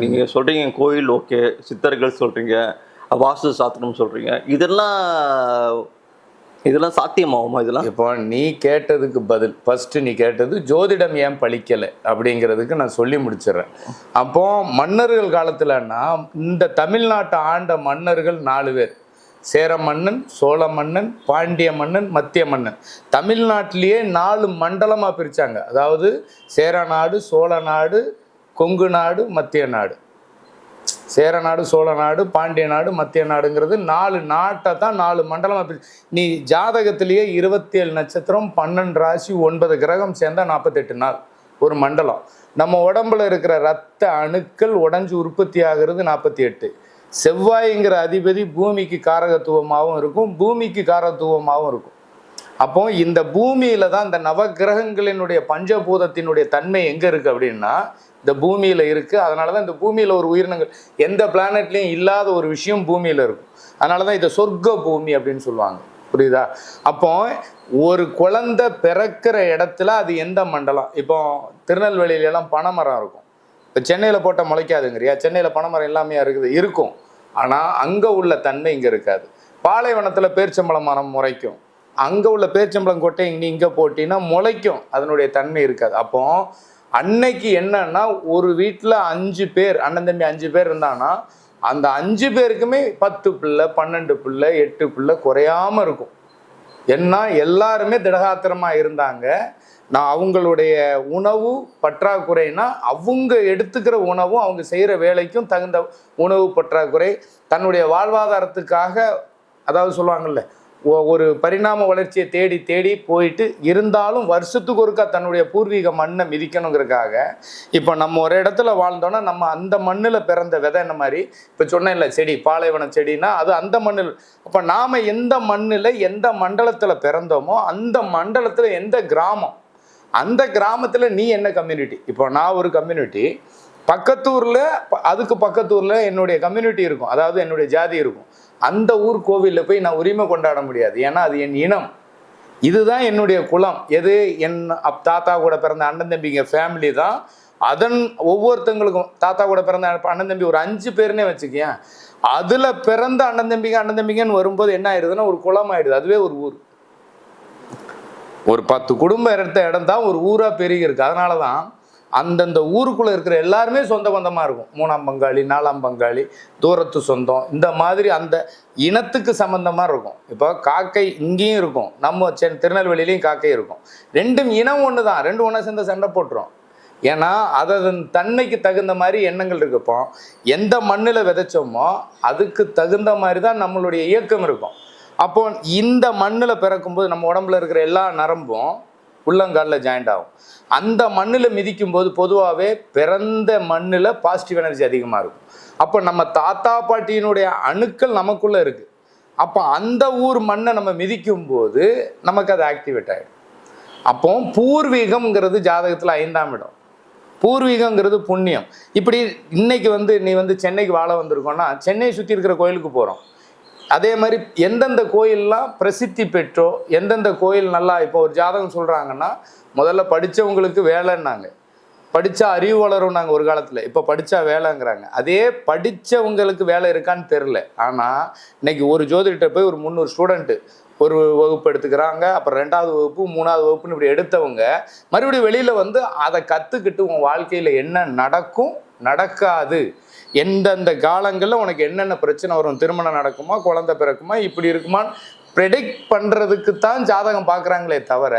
நீங்க சொல்றீங்க கோயில் ஓகே சித்தர்கள் சொல்றீங்க வாஸ்து சாஸ்திரம் சொல்றீங்க. இதெல்லாம் இதெல்லாம் சாத்தியமாகுமா இதெல்லாம்? இப்போ நீ கேட்டதுக்கு பதில். ஃபர்ஸ்ட் நீ கேட்டது ஜோதிடம் ஏன் பழிக்கலை? அப்படிங்கிறதுக்கு நான் சொல்லி முடிச்சிடுறேன். அப்போ மன்னர்கள் காலத்துலன்னா இந்த தமிழ்நாட்டை ஆண்ட மன்னர்கள் நாலு பேர். சேர மன்னன் சோழ மன்னன் பாண்டிய மன்னன் மத்திய மன்னன். தமிழ்நாட்டிலேயே நாலு மண்டலமாக பிரித்தாங்க அதாவது சேர நாடு சோழ நாடு கொங்கு நாடு மத்திய நாடு. சேர நாடு சோழ நாடு பாண்டிய நாடு மத்திய நாடுங்கிறது நாலு நாட்டை தான் நாலு மண்டலமாக பிரி நீ ஜாதகத்திலேயே இருபத்தி ஏழு நட்சத்திரம் பன்னெண்டு ராசி ஒன்பது கிரகம் சேர்ந்தால் நாற்பத்தெட்டு நாள் ஒரு மண்டலம். நம்ம உடம்புல இருக்கிற ரத்த அணுக்கள் உடஞ்சி உற்பத்தி ஆகிறது நாற்பத்தி எட்டு செவ்வாய்ங்கிற அதிபதி பூமிக்கு காரகத்துவமாகவும் இருக்கும் பூமிக்கு காரகத்துவமாகவும் இருக்கும். அப்போ இந்த பூமியில தான் இந்த நவகிரகங்களினுடைய பஞ்சபூதத்தினுடைய தன்மை எங்க இருக்கு அப்படின்னா இந்த பூமியில் இருக்குது அதனால தான் இந்த பூமியில் ஒரு உயிரினங்கள் எந்த பிளானட்லேயும் இல்லாத ஒரு விஷயம் பூமியில் இருக்கும். அதனால தான் இதை சொர்க்க பூமி அப்படின்னு சொல்லுவாங்க. புரியுதா? அப்போ ஒரு குழந்தை பிறக்கிற இடத்துல அது எந்த மண்டலம்? இப்போ திருநெல்வேலியில எல்லாம் பனைமரம் இருக்கும். இப்போ சென்னையில் போட்ட முளைக்காதுங்கிறியா? சென்னையில் பனைமரம் எல்லாமே இருக்குது? இருக்கும். ஆனால் அங்கே உள்ள தன்மை இங்கே இருக்காது. பாலைவனத்தில் பேர்ச்சம்பழம் மரம் முளைக்கும். அங்கே உள்ள பேர்ச்சம்பழம் கொட்டை நீ இங்கே போட்டின்னா முளைக்கும். அதனுடைய தன்மை இருக்காது. அப்போது அன்னைக்கு என்னன்னா ஒரு வீட்டில் அஞ்சு பேர் அண்ணன் தம்பி அஞ்சு பேர் இருந்தாங்கன்னா அந்த அஞ்சு பேருக்குமே பத்து பிள்ளை பன்னெண்டு பிள்ளை எட்டு பிள்ளை குறையாம இருக்கும். ஏன்னா எல்லாருமே திடகாத்திரமா இருந்தாங்க. நான் அவங்களுடைய உணவு பற்றாக்குறைனா அவங்க எடுத்துக்கிற உணவும் அவங்க செய்கிற வேலைக்கும் தகுந்த உணவு பற்றாக்குறை தன்னுடைய வாழ்வாதாரத்துக்காக அதாவது சொல்லுவாங்கல்ல ஒரு பரிணாம வளர்ச்சியை தேடி தேடி போயிட்டு இருந்தாலும் வருஷத்துக்கு ஒருக்கா தன்னுடைய பூர்வீக மண்ணை மிதிக்கணுங்கிறதுக்காக இப்போ நம்ம ஒரு இடத்துல வாழ்ந்தோன்னா நம்ம அந்த மண்ணில் பிறந்த விதை என்ன மாதிரி? இப்போ சொன்னேன்ல செடி பாலைவன செடினா அது அந்த மண்ணில் அப்போ நாம் எந்த மண்ணில் எந்த மண்டலத்தில் பிறந்தோமோ அந்த மண்டலத்தில் எந்த கிராமம் அந்த கிராமத்தில் நீ என்ன கம்யூனிட்டி இப்போ நான் ஒரு கம்யூனிட்டி பக்கத்தூரில் அதுக்கு பக்கத்தூரில் என்னுடைய கம்யூனிட்டி இருக்கும். அதாவது என்னுடைய ஜாதி இருக்கும். அந்த ஊர் கோவிலில் போய் நான் உரிமை கொண்டாட முடியாது. ஏன்னா அது என் இனம். இதுதான் என்னுடைய குலம். எது? என் அப் தாத்தா கூட பிறந்த அண்ணன் தம்பிங்க ஃபேமிலி தான். அதன் ஒவ்வொருத்தங்களுக்கும் தாத்தா கூட பிறந்த அண்ணன் தம்பி ஒரு அஞ்சு பேர்னே வச்சுக்கேன் அதில் பிறந்த அண்ணன் தம்பிங்க அண்ணன் தம்பிங்கன்னு வரும்போது என்ன ஆயிடுதுன்னா ஒரு குளம் ஆயிடுது. அதுவே ஒரு ஊர். ஒரு பத்து குடும்பம் எடுத்த இடம் தான் ஒரு ஊராக பெருகிருக்கு அதனால தான் அந்தந்த ஊருக்குள்ளே இருக்கிற எல்லாருமே சொந்த பந்தமாக இருக்கும். மூணாம் பங்காளி நாலாம் பங்காளி தூரத்து சொந்தம் இந்த மாதிரி அந்த இனத்துக்கு சம்மந்தமாக இருக்கும். இப்போ காக்கை இங்கேயும் இருக்கும். நம்ம சென் திருநெல்வேலியிலையும் காக்கை இருக்கும். ரெண்டும் இனம் ஒன்று தான் ரெண்டு ஒன்றா சேர்ந்து சண்டை போட்டுரும். ஏன்னா அதன் தன்மைக்கு தகுந்த மாதிரி எண்ணங்கள் இருக்குப்போ எந்த மண்ணில் விதைச்சோமோ அதுக்கு தகுந்த மாதிரி தான் நம்மளுடைய இயக்கம் இருக்கும். அப்போ இந்த மண்ணில் பிறக்கும்போது நம்ம உடம்புல இருக்கிற எல்லா நரம்பும் உள்ளங்காலில் ஜாயிண்ட் ஆகும். அந்த மண்ணில் மிதிக்கும் போது பொதுவாகவே பிறந்த மண்ணில் பாசிட்டிவ் எனர்ஜி அதிகமாக இருக்கும். அப்போ நம்ம தாத்தா பாட்டியினுடைய அணுக்கள் நமக்குள்ளே இருக்குது அப்போ அந்த ஊர் மண்ணை நம்ம மிதிக்கும் போது நமக்கு அது ஆக்டிவேட் ஆகிடும் அப்போ பூர்வீகம்ங்கிறது ஜாதகத்தில் ஐந்தாம் இடம். பூர்வீகங்கிறது புண்ணியம். இப்படி இன்னைக்கு வந்து நீ வந்து சென்னைக்கு வாழ வந்திருக்கோன்னா சென்னையை சுற்றி இருக்கிற கோயிலுக்கு போகிறோம் அதே மாதிரி எந்தெந்த கோயிலெலாம் பிரசித்தி பெற்றோ எந்தெந்த கோயில் நல்லா இப்போ ஒரு ஜாதகம் சொல்கிறாங்கன்னா முதல்ல படித்தவங்களுக்கு வேலைன்னாங்க. படித்தா அறிவு வளரும் நாங்கள் ஒரு காலத்தில். இப்போ படித்தா வேலைங்கிறாங்க. அதே படித்தவங்களுக்கு வேலை இருக்கான்னு தெரில ஆனால் இன்னைக்கு ஒரு ஜோதிட்ட போய் ஒரு முந்நூறு ஸ்டூடெண்ட்டு ஒரு வகுப்பு எடுத்துக்கிறாங்க. அப்புறம் ரெண்டாவது வகுப்பு மூணாவது வகுப்புன்னு இப்படி எடுத்தவங்க மறுபடியும் வெளியில் வந்து அதை கற்றுக்கிட்டு உன் வாழ்க்கையில் என்ன நடக்கும்? நடக்காது. எந்தெந்த காலங்களில் உனக்கு என்னென்ன பிரச்சனை வரும்? திருமணம் நடக்குமா? குழந்தை பிறக்குமா? இப்படி இருக்குமான்னு ப்ரெடிக்ட் பண்ணுறதுக்கு தான் ஜாதகம் பார்க்குறாங்களே தவிர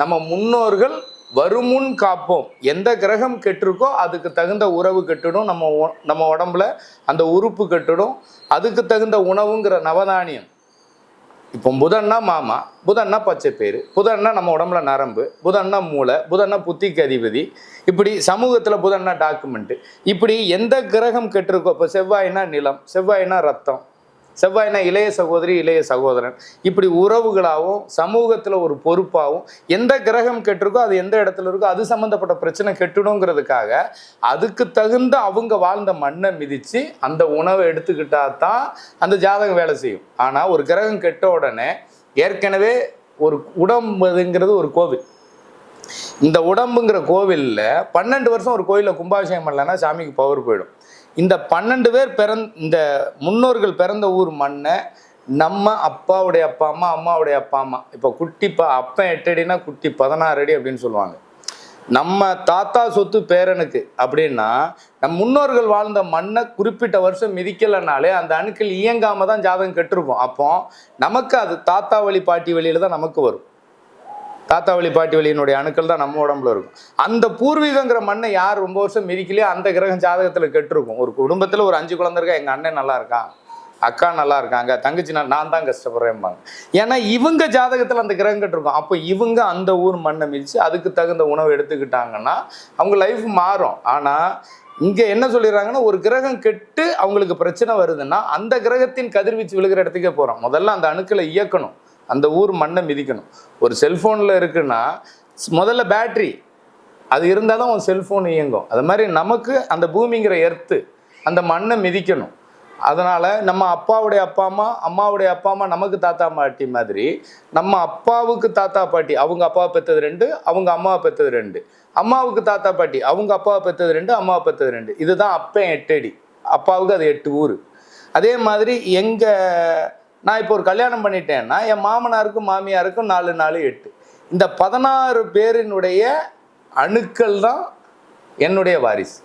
நம்ம முன்னோர்கள் வருமுன் காப்போம். எந்த கிரகம் கெட்டிருக்கோ அதுக்கு தகுந்த உறவு கெட்டுடும். நம்ம நம்ம உடம்புல அந்த உறுப்பு கெட்டுடும். அதுக்கு தகுந்த உணவுங்கிற நவதானியம். இப்போ புதன்னா மாமா புதன்னா பச்சை பேர் புதன்னா நம்ம உடம்புல நரம்பு புதன்னா மூளை புதன்னா புத்திக்கு அதிபதி. இப்படி சமூகத்தில் புதன்னா டாக்குமெண்ட்டு இப்படி எந்த கிரகம் கெட்டிருக்கோ இப்போ செவ்வாய்னா நிலம் செவ்வாய்னா ரத்தம் செவ்வாய்னா இளைய சகோதரி இளைய சகோதரன். இப்படி உறவுகளாகவும் சமூகத்தில் ஒரு பொறுப்பாகவும் எந்த கிரகம் கெட்டிருக்கோ அது எந்த இடத்துல இருக்கோ அது சம்மந்தப்பட்ட பிரச்சனை கெட்டுடுங்கிறதுக்காக அதுக்கு தகுந்த அவங்க வாழ்ந்த மண்ணை மிதித்து அந்த உணவை எடுத்துக்கிட்டா தான் அந்த ஜாதகம் வேலை செய்யும். ஆனால் ஒரு கிரகம் கெட்ட உடனே ஏற்கனவே ஒரு உடம்புங்கிறது ஒரு கோவில். இந்த உடம்புங்கிற கோவிலில் பன்னெண்டு வருஷம் ஒரு கோயிலில் கும்பாபிஷேகம் பண்ணலன்னா சாமிக்கு பவர் போயிடும். இந்த பன்னெண்டு பேர் பிறந் இந்த முன்னோர்கள் பிறந்த ஊர் மண்ணை நம்ம அப்பாவுடைய அப்பா அம்மா அம்மாவுடைய அப்பா அம்மா. இப்போ குட்டி ப அப்பன் எட்டு அடினா குட்டி பதினாறு அடி அப்படின்னு சொல்லுவாங்க. நம்ம தாத்தா சொத்து பேரனுக்கு அப்படின்னா நம் முன்னோர்கள் வாழ்ந்த மண்ணை குறிப்பிட்ட வருஷம் மிதிக்கலைனாலே அந்த அணுக்கள் இயங்காம தான் ஜாதகம் கெட்டிருக்கும். அப்போ நமக்கு அது தாத்தா வழி பாட்டி வழியில தான் நமக்கு வரும். தாத்தா வழி பாட்டி வழியினுடைய அணுக்கள் தான் நம்ம உடம்புல இருக்கும். அந்த பூர்வீகங்கிற மண்ணை யார் ரொம்ப வருஷம் மிதிக்கலையோ அந்த கிரகம் ஜாதகத்தில் கெட்டிருக்கும். ஒரு குடும்பத்தில் ஒரு அஞ்சு குழந்தை இருக்கா எங்கள் அண்ணன் நல்லா இருக்கான் அக்கா நல்லா இருக்காங்க தங்கச்சி நான் நான் தான் கஷ்டப்படுறேன்பாங்க. ஏன்னா இவங்க ஜாதகத்தில் அந்த கிரகம் கெட்டிருக்கும். அப்போ இவங்க அந்த ஊர் மண்ணை மிதித்து அதுக்கு தகுந்த உணவு எடுத்துக்கிட்டாங்கன்னா அவங்க லைஃப் மாறும். ஆனால் இங்கே என்ன சொல்லிடுறாங்கன்னா ஒரு கிரகம் கெட்டு அவங்களுக்கு பிரச்சனை வருதுன்னா அந்த கிரகத்தின் கதிர்வீச்சு விழுகிற இடத்துக்கே போகிறோம் முதல்ல அந்த அணுக்களை இயக்கணும். அந்த ஊர் மண்ணை மிதிக்கணும். ஒரு செல்ஃபோனில் இருக்குன்னா முதல்ல பேட்ரி அது இருந்தால் தான் உன் செல்ஃபோன் இயங்கும். அது மாதிரி நமக்கு அந்த பூமிங்கிற எர்த்து அந்த மண்ணை மிதிக்கணும். அதனால் நம்ம அப்பாவுடைய அப்பா அம்மா அம்மாவுடைய அப்பா அம்மா நமக்கு தாத்தா பாட்டி மாதிரி நம்ம அப்பாவுக்கு தாத்தா பாட்டி அவங்க அப்பாவை பெற்றது ரெண்டு அவங்க அம்மாவை பெற்றது ரெண்டு. அம்மாவுக்கு தாத்தா பாட்டி அவங்க அப்பாவை பெற்றது ரெண்டு அம்மாவை பெற்றது ரெண்டு. இதுதான் அப்பன் எட்டு அடி அப்பாவுக்கு அது எட்டு ஊர். அதே மாதிரி எங்கள் நான் இப்போ ஒரு கல்யாணம் பண்ணிட்டேன்னா என் மாமனாருக்கும் மாமியாருக்கும் நாலு நாலு எட்டு. இந்த பதினாறு பேரினுடைய அணுக்கள் தான் என்னுடைய வாரிசு.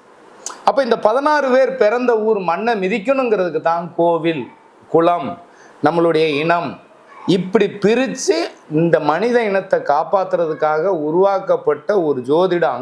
அப்போ இந்த பதினாறு பேர் பிறந்த ஊர் மண்ணை மிதிக்கணுங்கிறதுக்கு தான் கோவில் குளம் நம்மளுடைய இனம். இப்படி பிரித்து இந்த மனித இனத்தை காப்பாத்துறதுக்காக உருவாக்கப்பட்ட ஒரு ஜோதிட